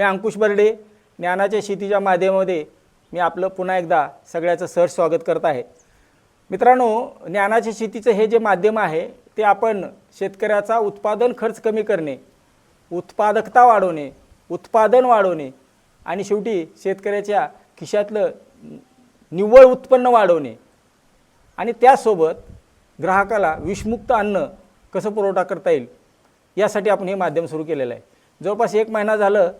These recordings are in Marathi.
मी अंकुश बर्डे ज्ञानाच्या शेतीच्या माध्यमामध्ये मी आपलं पुन्हा एकदा सगळ्याचं सहर्ष स्वागत करत आहे. मित्रांनो ज्ञानाच्या शेतीचं हे जे माध्यम आहे ते आपण शेतकऱ्याचा उत्पादन खर्च कमी करणे उत्पादकता वाढवणे उत्पादन वाढवणे आणि शेवटी शेतकऱ्याच्या खिशातलं निव्वळ उत्पन्न वाढवणे आणि त्यासोबत ग्राहकाला विषमुक्त अन्न कसं पुरवठा करता येईल यासाठी आपण हे माध्यम सुरू केलेलं आहे. जवळपास एक महिना झालं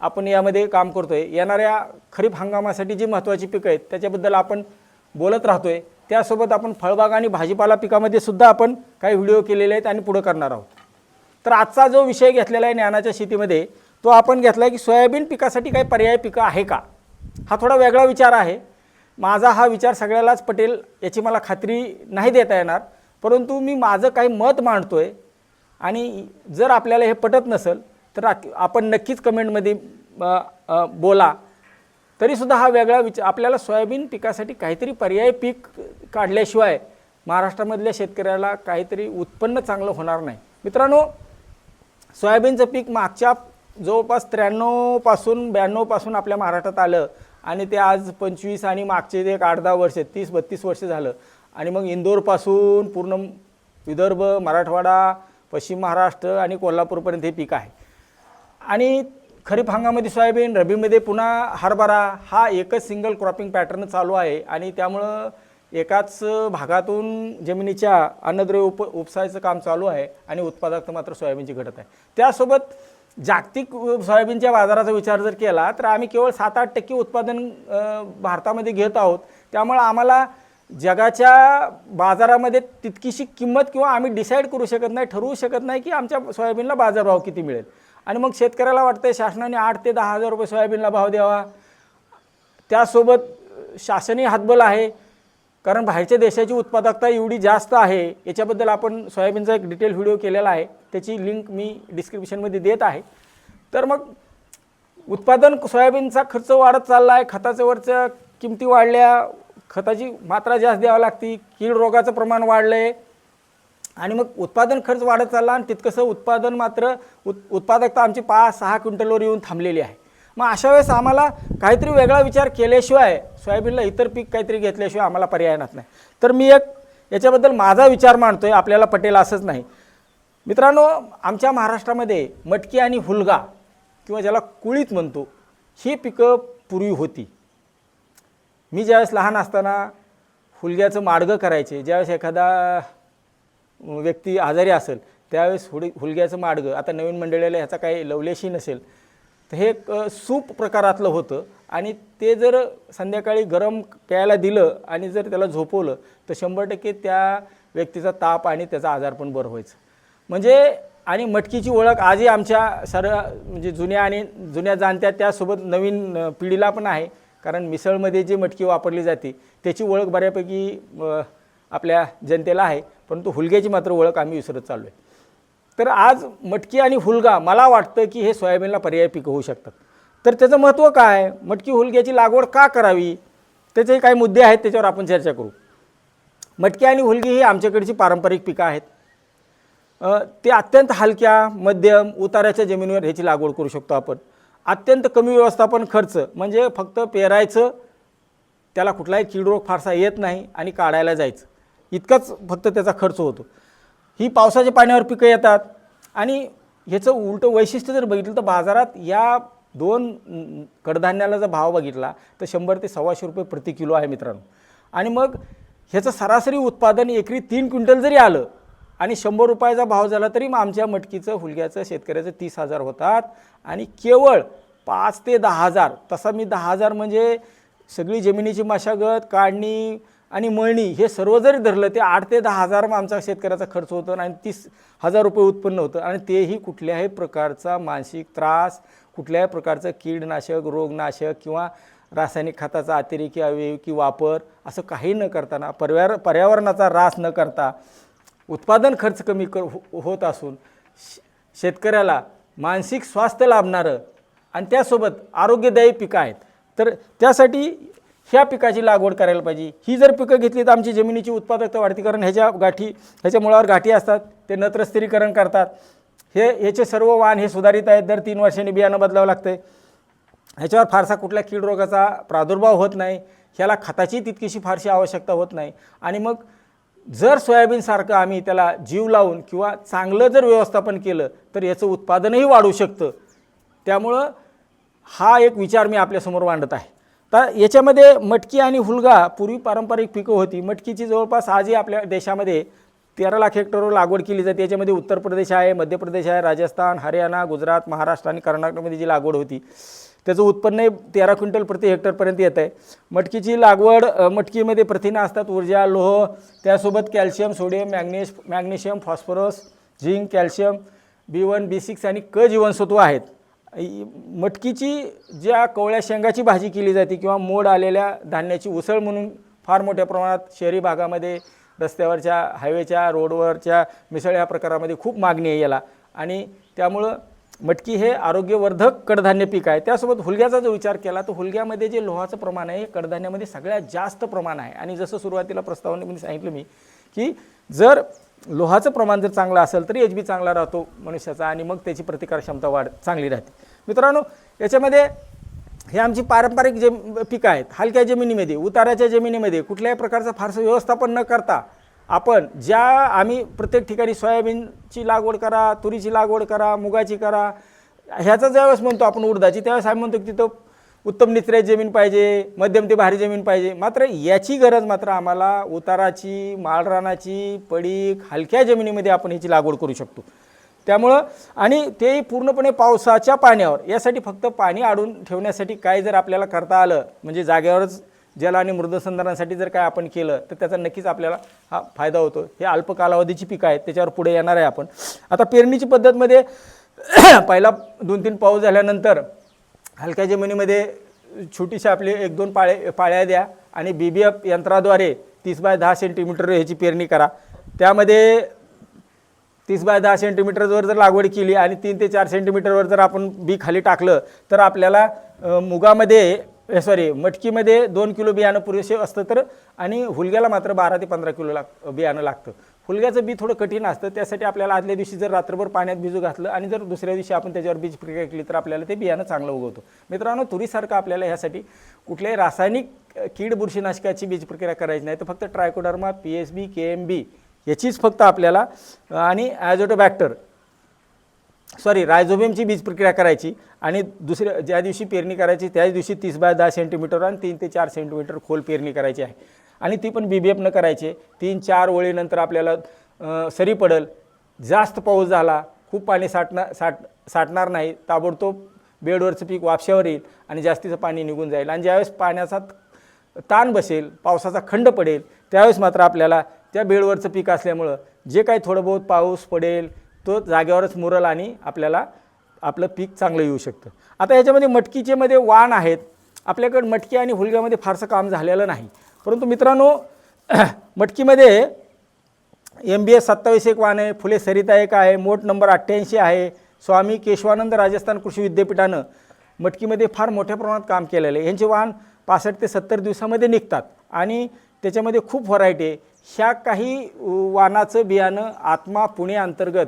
आपण यामध्ये काम करतो आहे येणाऱ्या खरीप हंगामासाठी जी महत्त्वाची पिकं आहेत त्याच्याबद्दल आपण बोलत राहतो आहे त्यासोबत आपण फळबाग आणि भाजीपाला पिकामध्ये सुद्धा आपण काही व्हिडिओ केलेले आहेत आणि पुढं करणार आहोत. तर आजचा जो विषय घेतलेला आहे ज्ञानाच्या शेतीमध्ये तो आपण घेतला आहे की सोयाबीन पिकासाठी काही पर्याय पिकं आहे का? हा थोडा वेगळा विचार आहे. माझा हा विचार सगळ्यालाच पटेल याची मला खात्री नाही देता येणार परंतु मी माझं काही मत मांडतो आहे आणि जर आपल्याला हे पटत नसेल तर आपण नक्कीच कमेंटमध्ये बोला. तरीसुद्धा हा वेगळा विचार आपल्याला सोयाबीन पिकासाठी काहीतरी पर्याय पीक काढल्याशिवाय महाराष्ट्रामधल्या शेतकऱ्याला काहीतरी उत्पन्न चांगलं होणार नाही. मित्रांनो सोयाबीनचं पीक मागच्या जवळपास त्र्याण्णवपासून ब्याण्णवपासून आपल्या महाराष्ट्रात आलं आणि ते आज पंचवीस आणि मागचे एक आठ दहा वर्ष तीस बत्तीस वर्ष झालं. आणि मग इंदोरपासून पूर्ण विदर्भ मराठवाडा पश्चिम महाराष्ट्र आणि कोल्हापूरपर्यंत हे पीक आहे. आणि खरीप हंगामामध्ये सोयाबीन रबीमध्ये पुन्हा हरभरा हा एकच सिंगल क्रॉपिंग पॅटर्न चालू आहे. आणि त्यामुळं एकाच भागातून जमिनीच्या अन्नद्रव्य उप उपसायचं काम चालू आहे आणि उत्पादकता मात्र सोयाबीनची घटत आहे. त्यासोबत जागतिक सोयाबीनच्या बाजाराचा विचार जर केला तर आम्ही केवळ सात आठ टक्के उत्पादन भारतामध्ये घेत आहोत. त्यामुळं आम्हाला जगाच्या बाजारामध्ये तितकीशी किंमत किंवा आम्ही डिसाईड करू शकत नाही ठरवू शकत नाही की आमच्या सोयाबीनला बाजारभाव किती मिळेल. आणि मग शेतकऱ्याला वाटतं शासनाने आठ ते दहा हजार रुपये सोयाबीनला भाव द्यावा. त्यासोबत शासनीय हातबल आहे. कारण बाहेरच्या देशाची उत्पादकता एवढी जास्त आहे याच्याबद्दल आपण सोयाबीनचा एक डिटेल व्हिडिओ केलेला आहे. त्याची लिंक मी डिस्क्रिप्शनमध्ये देत आहे. तर मग उत्पादन सोयाबीनचा खर्च वाढत चालला आहे खताच्या वरच्या किमती वाढल्या खताची मात्रा जास्त द्यावी लागती कीड रोगाचं प्रमाण वाढलं आहे आणि मग उत्पादन खर्च वाढत चालला आणि तितकंसं उत्पादन मात्र उत उत्पादकता आमची पाच सहा क्विंटलवर येऊन थांबलेली आहे. मग अशा वेळेस आम्हाला काहीतरी वेगळा विचार केल्याशिवाय सोयाबीनला इतर पीक काहीतरी घेतल्याशिवाय आम्हाला पर्याय राहत नाही. तर मी एक याच्याबद्दल माझा विचार मांडतो आहे आपल्याला पटेल असंच नाही. मित्रांनो आमच्या महाराष्ट्रामध्ये मटकी आणि हुलगा किंवा ज्याला कुळीत म्हणतो ही पिकं पूर्वी होती. मी ज्यावेळेस लहान असताना हुलग्याचं माडगं करायचे ज्यावेळेस एखादा व्यक्ती आजारी असेल त्यावेळेस हुडी हुलग्याचं माडगं आता नवीन मंडळीला ह्याचा काही लवलेशी नसेल तर हे एक सूप प्रकारातलं होतं. आणि ते जर संध्याकाळी गरम प्यायला दिलं आणि जर त्याला झोपवलं तर शंभर टक्के त्या व्यक्तीचा ताप आणि त्याचा आजार पण बरं व्हायचं. म्हणजे आणि मटकीची ओळख आजही आमच्या सर्व म्हणजे जुन्या आणि जुन्या जाणत्या त्यासोबत नवीन पिढीला पण आहे. कारण मिसळमध्ये जी मटकी वापरली जाते त्याची ओळख बऱ्यापैकी आपल्या जनतेला आहे परंतु हुलग्याची मात्र ओळख आम्ही विसरत चाललो आहे तर आज मटकी आणि हुलगा मला वाटतं की हे सोयाबीनला पर्याय पिकं होऊ शकतात. तर त्याचं महत्त्व काय? मटकी हुलग्याची लागवड का करावी? त्याचे काही मुद्दे आहेत त्याच्यावर आपण चर्चा करू. मटकी आणि हुलगी ही आमच्याकडची पारंपरिक पिकं आहेत. ते अत्यंत हलक्या मध्यम उताराच्या जमिनीवर ह्याची लागवड करू शकतो आपण. अत्यंत कमी व्यवस्थापन खर्च म्हणजे फक्त पेरायचं त्याला कुठलाही कीड रोग फारसा येत नाही आणि काढायला जायचं. इतकाच फक्त त्याचा खर्च होतो. ही पावसाच्या पाण्यावर पिकं येतात. आणि ह्याचं उलटं वैशिष्ट्य जर बघितलं तर बाजारात या दोन कडधान्याला जर भाव बघितला तर शंभर ते सव्वाशे रुपये प्रति किलो आहे मित्रांनो. आणि मग ह्याचं सरासरी उत्पादन एकरी तीन क्विंटल जरी आलं आणि शंभर रुपयाचा भाव झाला तरी मग आमच्या मटकीचं हुलग्याचं शेतकऱ्याचं तीस हजार होतात. आणि केवळ पाच ते दहा हजार तसा मी दहा हजार म्हणजे सगळी जमिनीची मशागत काढणी आणि मळणी हे सर्व जरी धरलं ते आठ ते दहा हजार मग आमचा शेतकऱ्याचा खर्च होतो आणि तीस हजार रुपये उत्पन्न होतं. आणि तेही कुठल्याही प्रकारचा मानसिक त्रास कुठल्याही प्रकारचं कीडनाशक रोगनाशक किंवा रासायनिक खताचा अतिरेकी अवयवी वापर असं काही न करताना पर्यावर पर्यावरणाचा ऱ्हास न करता उत्पादन खर्च कमी कर हो- होत असून शेतकऱ्याला मानसिक स्वास्थ्य लाभणारं आणि त्यासोबत आरोग्यदायी पिकं आहेत. तर त्यासाठी ह्या पिकाची लागवड करायला पाहिजे. ही जर पिकं घेतली तर आमची जमिनीची उत्पादकता वाढते कारण ह्याच्या गाठी ह्याच्या मुळावर गाठी असतात ते नत्रस्थिरीकरण करतात. हे ह्याचे सर्व वाण हे सुधारित आहेत. दर तीन वर्षांनी बियाणं बदलावं लागतं ह्याच्यावर फारसा कुठल्या कीड रोगाचा प्रादुर्भाव होत नाही. ह्याला खताची तितकीशी फारशी आवश्यकता होत नाही. आणि मग जर सोयाबीनसारखं आम्ही त्याला जीव लावून किंवा चांगलं जर व्यवस्थापन केलं तर याचं उत्पादनही वाढू शकतं. त्यामुळं हा एक विचार मी आपल्यासमोर मांडत आहे. तर याच्यामध्ये मटकी आणि हुलगा पूर्वी पारंपरिक पिकं होती. मटकीची जवळपास आजही आपल्या देशामध्ये तेरा लाख हेक्टरवर लागवड केली जाते याच्यामध्ये उत्तर प्रदेश आहे मध्य प्रदेश आहे राजस्थान हरियाणा गुजरात महाराष्ट्र आणि कर्नाटकमध्ये जी लागवड होती त्याचं उत्पन्नही तेरा क्विंटल प्रति हेक्टरपर्यंत येत आहे मटकीची लागवड मटकीमध्ये प्रथिनं असतात ऊर्जा लोह त्यासोबत calcium sodium मॅग्नेश magnesium phosphorus zinc calcium B one B six आणि क जीवनसत्व आहेत. मटकीची ज्या कवळ्या शेंगाची भाजी केली जाते किंवा मोड आलेल्या धान्याची उसळ म्हणून फार मोठ्या प्रमाणात शहरी भागामध्ये रस्त्यावरच्या हायवेच्या रोडवरच्या मिसळ या प्रकारामध्ये खूप मागणी आहे याला. आणि त्यामुळं मटकी हे आरोग्यवर्धक कडधान्य पीक आहे. त्यासोबत हुलग्याचा जो विचार केला तर हुलग्यामध्ये जे लोहाचं प्रमाण आहे कडधान्यामध्ये सगळ्यात जास्त प्रमाण आहे. आणि जसं सुरुवातीला प्रस्तावनेमध्ये सांगितलं मी की जर लोहाचं प्रमाण जर चांगलं असेल तर एच बी चांगला राहतो मनुष्याचा आणि मग त्याची प्रतिकार क्षमता वाढ चांगली राहते. मित्रांनो याच्यामध्ये हे आमची पारंपरिक जे पिकं आहेत हलक्या जमिनीमध्ये उताराच्या जमिनीमध्ये कुठल्याही प्रकारचं फारसं व्यवस्थापन न करता आपण ज्या आम्ही प्रत्येक ठिकाणी सोयाबीनची लागवड करा तुरीची लागवड करा मुगाची करा ह्याचा ज्यावेळेस म्हणतो आपण उडदाची त्यावेळेस आम्ही म्हणतो की तिथं उत्तम निचऱ्या जमीन पाहिजे मध्यम ते भारी जमीन पाहिजे. मात्र याची गरज मात्र आम्हाला उताराची माळरानाची पडीक हलक्या जमिनीमध्ये आपण ह्याची लागवड करू शकतो. त्यामुळं आणि ते पूर्णपणे पावसाच्या पाण्यावर यासाठी फक्त पाणी आडून ठेवण्यासाठी काय जर आपल्याला करता आलं म्हणजे जागेवरच जल आणि मृदसंधारणासाठी जर काय आपण केलं तर त्याचा नक्कीच आपल्याला हा फायदा होतो. हे अल्प कालावधीची पिकं आहेत त्याच्यावर पुढे येणार आहे आपण. आता पेरणीची पद्धतमध्ये पहिला दोन तीन पाऊस झाल्यानंतर हलक्या जमिनीमध्ये छोटीशी आपली एक दोन पाळे पाळ्या द्या आणि बी बी एफ यंत्राद्वारे तीस बाय दहा सेंटीमीटर ह्याची पेरणी करा. त्यामध्ये तीस बाय दहा सेंटीमीटरवर जर लागवड केली आणि तीन ते चार सेंटीमीटरवर जर आपण बी खाली टाकलं तर आपल्याला मुगामध्ये सॉरी मटकीमध्ये दोन किलो बियाणं पुरेसे असतं तर आणि हुलग्याला मात्र बारा ते पंधरा किलो लाग बियाणं लागतं. फुलग्याचं बी थोडं कठीण असतं त्यासाठी आपल्याला आदल्या दिवशी जर रात्रभर पाण्यात भिजू घातलं आणि जर दुसऱ्या दिवशी आपण त्याच्यावर बीज प्रक्रिया केली तर आपल्याला ते बियाणं चांगलं उगवतो. मित्रांनो तुरीसारखं आपल्याला ह्यासाठी कुठल्याही रासायनिक कीड बुरशीनाशकाची बीज प्रक्रिया करायची नाही. तर फक्त trichoderma P S B K M B याचीच फक्त आपल्याला अ, आणि ॲझोटोबॅक्टर सॉरी रायझोबियमची बीज प्रक्रिया करायची आणि दुसऱ्या ज्या दिवशी पेरणी करायची त्याच दिवशी तीस बाय दहा सेंटीमीटर आणि तीन ते चार सेंटीमीटर खोल पेरणी करायची आहे. आणि ती पण बी बी एफनं करायचे. तीन चार ओळीनंतर आपल्याला सरी पडल. जास्त पाऊस झाला खूप पाणी साठणार साठ साठणार नाही. ताबडतोब बेडवरचं पीक वापशावर येईल आणि जास्तीचं पाणी निघून जाईल. आणि ज्यावेळेस पाण्याचा ताण बसेल पावसाचा खंड पडेल त्यावेळेस मात्र आपल्याला त्या बेडवरचं पीक असल्यामुळं जे काही थोडं बहुत पाऊस पडेल तो जागेवरच मुरल आणि आपल्याला आपलं पीक चांगलं येऊ शकतं. आता याच्यामध्ये मटकीचे मध्ये वाण आहेत. आपल्याकडं मटकी आणि हुलग्यामध्ये फारसं काम झालेलं नाही. परंतु मित्रांनो मटकीमध्ये एम बी एस सत्तावीस एक वाहन आहे फुले सरिता एक आहे मोठ नंबर अठ्ठ्याऐंशी आहे. स्वामी केशवानंद राजस्थान कृषी विद्यापीठानं मटकीमध्ये फार मोठ्या प्रमाणात काम केलेलं आहे. यांचे वाहन पासष्ट ते सत्तर दिवसामध्ये निघतात आणि त्याच्यामध्ये खूप व्हरायटी आहे. ह्या काही वाहनाचं बियाणं आत्मा पुणे अंतर्गत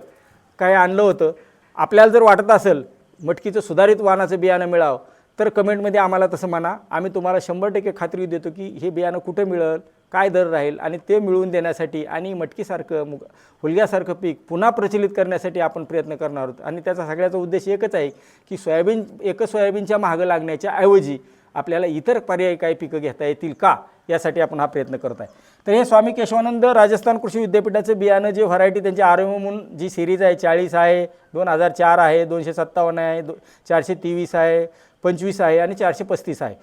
काय आणलं होतं आपल्याला जर वाटत असेल मटकीचं सुधारित वाहनाचं बियाणं मिळावं तर कमेंटमध्ये आम्हाला तसं म्हणा. आम्ही तुम्हाला शंभर टक्के खात्री देतो की हे बियाणं कुठं मिळेल काय दर राहील आणि ते मिळवून देण्यासाठी आणि मटकीसारखं मुग हुलग्यासारखं पीक पुन्हा प्रचलित करण्यासाठी आपण प्रयत्न करणार आहोत. आणि त्याचा सगळ्याचा उद्देश एकच आहे की सोयाबीन एकच सोयाबीनच्या मागं लागण्याच्या ऐवजी आपल्याला इतर पर्यायी काही पिकं घेता येतील का यासाठी आपण हा प्रयत्न करत आहे. तर हे स्वामी केशवानंद राजस्थान कृषी विद्यापीठाचं बियाणं जे व्हरायटी त्यांची आर म्हणून जी सिरीज आहे चाळीस आहे दोन हजार चार आहे दोनशे सत्तावन्न आहे दो चारशे तेवीस आहे पंचवीस आहे आणि चारशे पस्तीस आहे.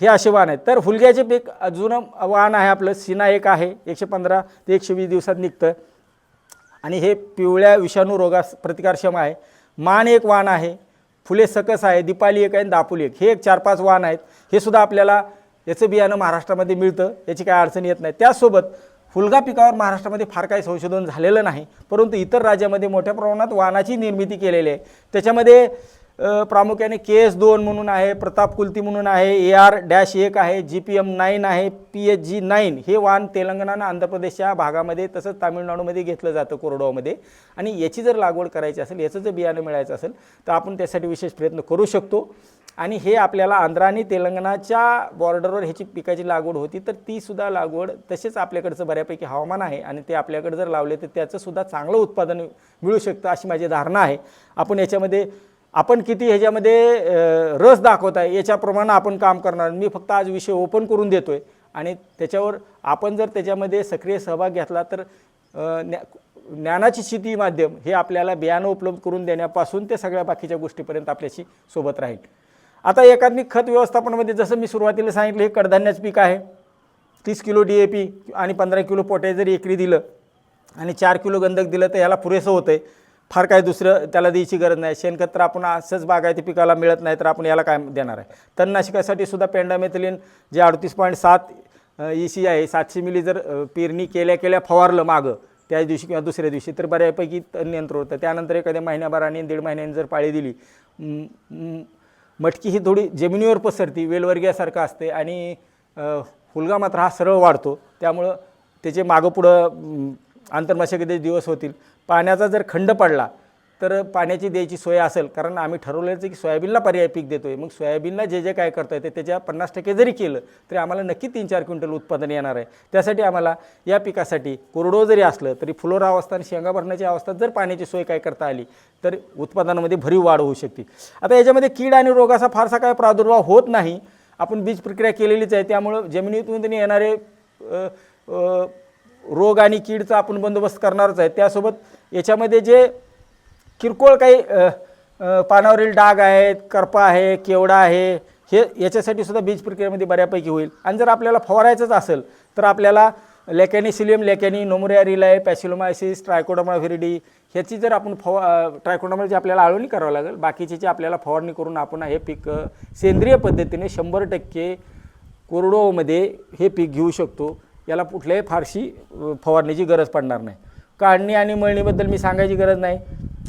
हे असे वाण आहेत. तर हुलग्याचे पीक जुनं वाण आहे आपलं. सिना एक आहे. एकशे पंधरा ते एकशे वीस दिवसात निघतं. आणि हे पिवळ्या विषाणू रोगास प्रतिकारक्षम आहे. मान एक वाण आहे. फुले सकस आहे. दीपाली एक आहे आणि दापुली एक. हे एक चार पाच वाण आहेत. हे सुद्धा आपल्याला याचं बियाणं महाराष्ट्रामध्ये मिळतं. याची काय अडचण येत नाही. त्याचसोबत फुलगा पिकावर महाराष्ट्रामध्ये फार काही संशोधन झालेलं नाही. परंतु इतर राज्यामध्ये मोठ्या प्रमाणात वाहनाची निर्मिती केलेली आहे. त्याच्यामध्ये प्रामुख्याने के एस दोन म्हणून आहे प्रताप कुलती म्हणून आहे ए आर डॅश एक आहे जी पी एम नाईन आहे पी एच जी नाईन हे वाण तेलंगणा आणि आंध्र प्रदेशच्या भागामध्ये तसंच तामिळनाडूमध्ये घेतलं जातं कोरडवामध्ये आणि याची जर लागवड करायची असेल याचं जर बियाणं मिळायचं असेल तर आपण त्यासाठी विशेष प्रयत्न करू शकतो. आणि हे आपल्याला आंध्र आणि तेलंगणाच्या बॉर्डरवर ह्याची पिकाची लागवड होती तर तीसुद्धा लागवड तसेच आपल्याकडचं बऱ्यापैकी हवामान आहे. आणि ते आपल्याकडे जर लावले तर त्याचंसुद्धा चांगलं उत्पादन मिळू शकतं अशी माझी धारणा आहे. आपण याच्यामध्ये आपण किती ह्याच्यामध्ये रस दाखवत आहे याच्याप्रमाणे आपण काम करणार. मी फक्त आज विषय ओपन करून देतोय. आणि त्याच्यावर आपण जर त्याच्यामध्ये सक्रिय सहभाग घेतला तर ज्ञा- ज्ञानाची शेती माध्यम हे आपल्याला बियाणं उपलब्ध करून देण्यापासून ते सगळ्या बाकीच्या गोष्टीपर्यंत आपल्याशी सोबत राहील. आता एकात्मिक खत व्यवस्थापनामध्ये जसं मी सुरुवातीला सांगितलं हे कडधान्याचं पीक आहे. तीस किलो डी ए पी आणि पंधरा किलो पोटॅश जरी एकरी दिलं आणि चार किलो गंधक दिलं तर ह्याला पुरेसं होतं आहे फार काय दुसरं त्याला द्यायची गरज नाही. शेणखत तर आपण असंच बागायती पिकाला मिळत नाही तर आपण याला काय देणार आहे? तणनाशकासाठी सुद्धा पेंडामेथलीन जे अडतीस पॉईंट सात ई सी आहे सातशे मिली जर पेरणी केल्या केल्या फवारलं मागं त्या दिवशी किंवा दुसऱ्या दिवशी तर बऱ्यापैकी तण नियंत्रण होतं. त्यानंतर एखाद्या महिन्याभराने दीड महिन्याने जर पाळी दिली मटकी ही थोडी जमिनीवर पसरती वेलवर्ग्यासारखं असते आणि फुलगा मात्र हा सरळ वाढतो. त्यामुळं त्याचे मागं पुढं म, दिवस होतील. पाण्याचा जर खंड पडला तर पाण्याची द्यायची सोय असेल. कारण आम्ही ठरवलेलं की सोयाबीनला पर्याय पीक देतो आहे मग सोयाबीनला जे जे काय करता येते त्याच्या पन्नास टक्के जरी केलं तरी आम्हाला नक्की तीन चार क्विंटल उत्पादन येणार आहे. त्यासाठी आम्हाला या पिकासाठी कोरडो जरी असलं तरी फुलोरा अवस्था आणि शेंगा भरण्याची अवस्था जर पाण्याची सोय काय करता आली तर उत्पादनामध्ये भरीव वाढ होऊ शकते. आता याच्यामध्ये कीड आणि रोगाचा फारसा काय प्रादुर्भाव होत नाही. आपण बीज प्रक्रिया केलेलीच आहे. त्यामुळं जमिनीतून त्यांनी येणारे रोग आणि कीडचा आपण बंदोबस्त करणारच आहे. त्यासोबत याच्यामध्ये जे किरकोळ काही पानावरील डाग आहेत करपा आहे केवडा आहे हे याच्यासाठी सुद्धा बीज प्रक्रियेमध्ये बऱ्यापैकी होईल. आणि जर आपल्याला फवारायचंच असेल तर आपल्याला लेकॅनिसिलियम लेकॅनी नोमोरिया रिलाय पॅसिलोमायसिस ट्रायकोडोमा व्हिरिडी ह्याची जर आपण फवा ट्रायकोडोमाची आपल्याला आळवणी करावं लागेल बाकीची आपल्याला फवारणी करून आपण हे पीक सेंद्रिय पद्धतीने शंभर टक्के कोरडोमध्ये हे पीक घेऊ शकतो. याला कुठल्याही फारशी फवारणीची फवारण्याची गरज पडणार नाही. काढणी आणि मळणीबद्दल मी सांगायची गरज नाही.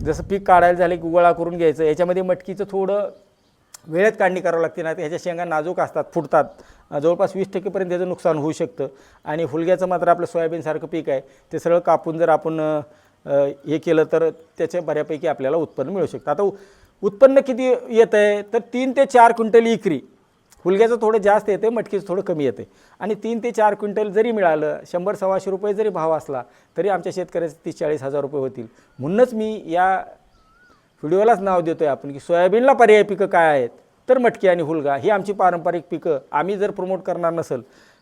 जसं पीक काढायला झालं की गोळा करून घ्यायचं याच्यामध्ये मटकीचं थोडं वेळेत काढणी करावं लागते ना ह्याच्या शेंगा नाजूक असतात फुटतात. जवळपास वीस टक्केपर्यंत त्याचं नुकसान होऊ शकतं. आणि फुलग्याचं मात्र आपलं सोयाबीनसारखं पीक आहे ते सरळ कापून जर आपण हे केलं तर त्याचे बऱ्यापैकी आपल्याला उत्पन्न मिळू शकतं. आता उ- उत्पन्न किती येतं आहे तर तीन ते चार क्विंटल इकरी. हुलग्याचं थोडं जास्त येते मटकीचं थोडं कमी येते आणि तीन ते चार क्विंटल जरी मिळालं शंभर सव्वाशे रुपये जरी भाव असला तरी आमच्या शेतकऱ्याचे तीस चाळीस हजार रुपये होतील. म्हणूनच मी या व्हिडिओलाच नाव देतो आहे आपण की सोयाबीनला पर्याय पिकं काय आहेत? तर मटकी आणि हुलगा ही आमची पारंपरिक पिकं. आम्ही जर प्रमोट करणार नसेल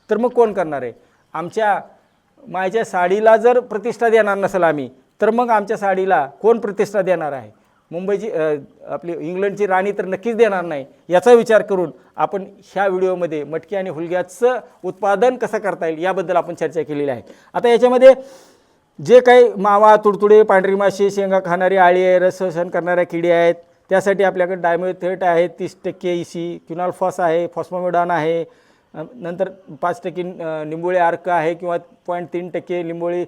तर मग कोण करणार आहे? आमच्या माझ्या साडीला जर प्रतिष्ठा देणार नसेल आम्ही तर मग आमच्या साडीला कोण प्रतिष्ठा देणार आहे? मुंबईची आपली इंग्लंडची राणी तर नक्कीच देणार नाही याचा विचार करून आपण ह्या व्हिडिओमध्ये मटकी आणि हुलग्याचं उत्पादन कसं करता येईल याबद्दल आपण चर्चा केलेली आहे. आता याच्यामध्ये जे काही मावा तुडतुडे पांढरी माशी शेंगा खाणारी आळी आहे रस सहन करणाऱ्या किडी आहेत त्यासाठी आपल्याकडे डायमोथेट आहे तीस टक्के ई सी क्युनाल्फॉस आहे फॉस्मोमिडॉन आहे नंतर पाच टक्के निंबोळी अर्क आहे किंवा पॉईंट तीन टक्के निंबोळी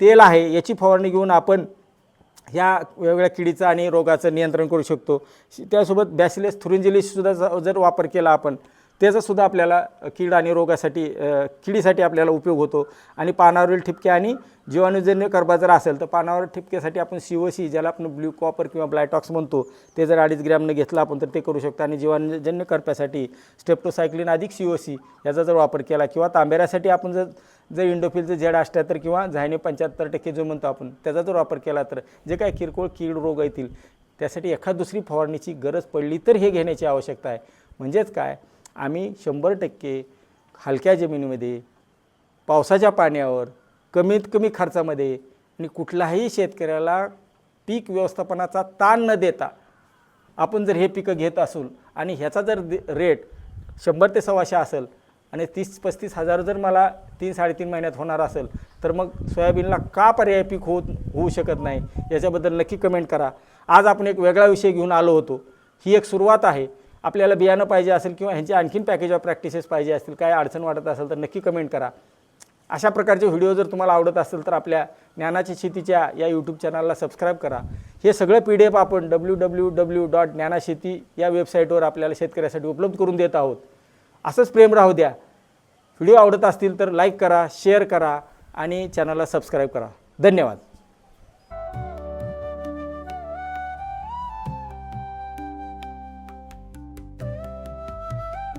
तेल आहे याची फवारणी घेऊन आपण ह्या वेगवेगळ्या किडीचं आणि रोगाचं नियंत्रण करू शकतो. त्यासोबत बॅसिलेस थुरिंजिलिससुद्धा ज- जर वापर केला आपण त्याचासुद्धा आपल्याला कीड आणि रोगासाठी किडीसाठी आपल्याला उपयोग होतो. आणि पानावरील ठिपके आणि जीवाणूजन्य कर्बा जर असेल तर पानावर ठिपक्यासाठी आपण सीओसी ज्याला आपण ब्ल्यू कॉपर किंवा ब्लायटॉक्स म्हणतो ते जर अडीच ग्रॅमनं घेतलं आपण तर ते करू शकतो. आणि जीवाणूजन्य करप्यासाठी स्टेप्टोसायक्लिन अधिक सी ओ सी याचा जर वापर केला किंवा तांबेऱ्यासाठी आपण जर जर इंडोफिलचं झेड अष्ट्याहत्तर किंवा झायने पंच्याहत्तर टक्के जो म्हणतो आपण त्याचा जर वापर केला तर जे काही किरकोळ कीड रोग येतील त्यासाठी एखाद दुसरी फवारणीची गरज पडली तर हे घेण्याची आवश्यकता आहे. म्हणजेच काय? आम्ही शंभर टक्के हलक्या जमिनीमध्ये पावसाच्या पाण्यावर कमीत कमी खर्चामध्ये आणि कुठलाही शेतकऱ्याला पीक व्यवस्थापनाचा ताण न देता आपण जर हे पिकं घेत असून आणि ह्याचा जर दे- रेट शंभर ते सव्वाशे असेल आणि तीस पस्तीस हजार जर मला तीन साडेतीन महिन्यात होणार असेल तर मग सोयाबीनला का पर्याय पीक होत होऊ शकत नाही? याच्याबद्दल नक्की कमेंट करा. आज आपण एक वेगळा विषय घेऊन आलो होतो. ही एक सुरुवात आहे. आपल्याला बियाणं पाहिजे असेल किंवा ह्यांची आणखीन पॅकेज ऑफ प्रॅक्टिसेस पाहिजे असतील काय अडचण वाटत असेल तर नक्की कमेंट करा. अशा प्रकारचे व्हिडिओ जर तुम्हाला आवडत असेल तर आपल्या ज्ञानाची शेतीच्या या यूट्यूब चॅनलला सबस्क्राईब करा. हे सगळं पी डी एफ आपण W W W dot Dnyanasheti या वेबसाईटवर आपल्याला शेतकऱ्यासाठी उपलब्ध करून देत आहोत. असंच प्रेम राहू द्या. व्हिडिओ आवडत असतील तर लाईक करा शेअर करा आणि चॅनलला सबस्क्राईब करा. धन्यवाद.